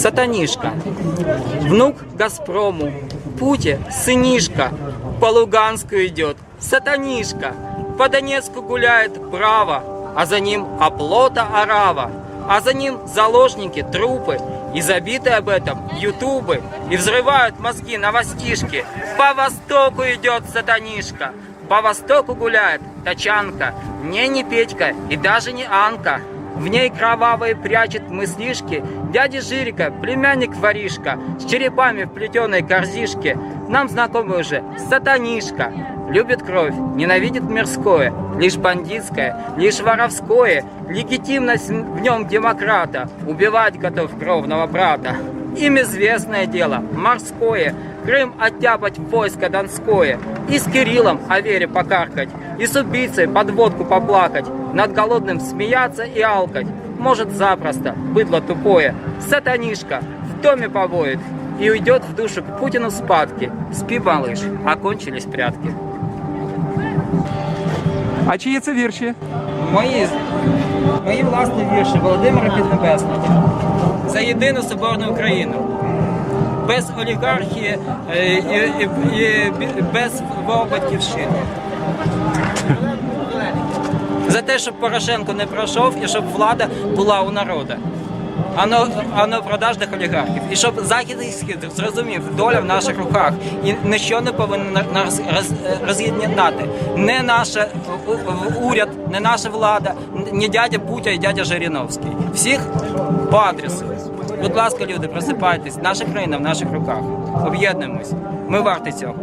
Сатанишка. Внук Газпрому. Пути сынишка. По Луганску идет. Сатанишка. По Донецку гуляет браво. А за ним оплота орава. А за ним заложники, трупы. И забиты об этом ютубы. И взрывают мозги новостишки. По востоку идет сатанишка. По востоку гуляет тачанка. Не, не Петька и даже не Анка. В ней кровавые прячет мыслишки. Дяди Жирика, племянник воришка С черепами в плетеной корзишке. Нам знакомый уже сатанишка Любит кровь, ненавидит мирское. Лишь бандитское, лишь воровское. Легитимность в нем демократа. Убивать готов кровного брата. Им известное дело, морское, Крым оттяпать в войско Донское, И с Кириллом о вере покаркать, И с убийцей под водку поплакать, Над голодным смеяться и алкать. Может запросто, быдло тупое, Сатанишка в доме повоет И уйдет в душу к Путину спадки. Спи, малыш, окончились прятки. А чиї це вірші? Мої, мої власні вірші Володимира Піднебесного за єдину соборну Україну. Без олігархії е, і, і, і без батьківщини. За те, щоб Порошенко не пройшов і щоб влада була у народу, а не, продажних олігархів. І щоб захід і схід зрозумів, доля в наших руках. І ніщо не повинен нас роз, роз'єднати. Не наш уряд, не наша влада, не дядя Путя і дядя Жириновський. Всіх по адресу. Будь ласка, люди, просипайтесь. Наша країна в наших руках. Об'єднуємось. Ми варті цього.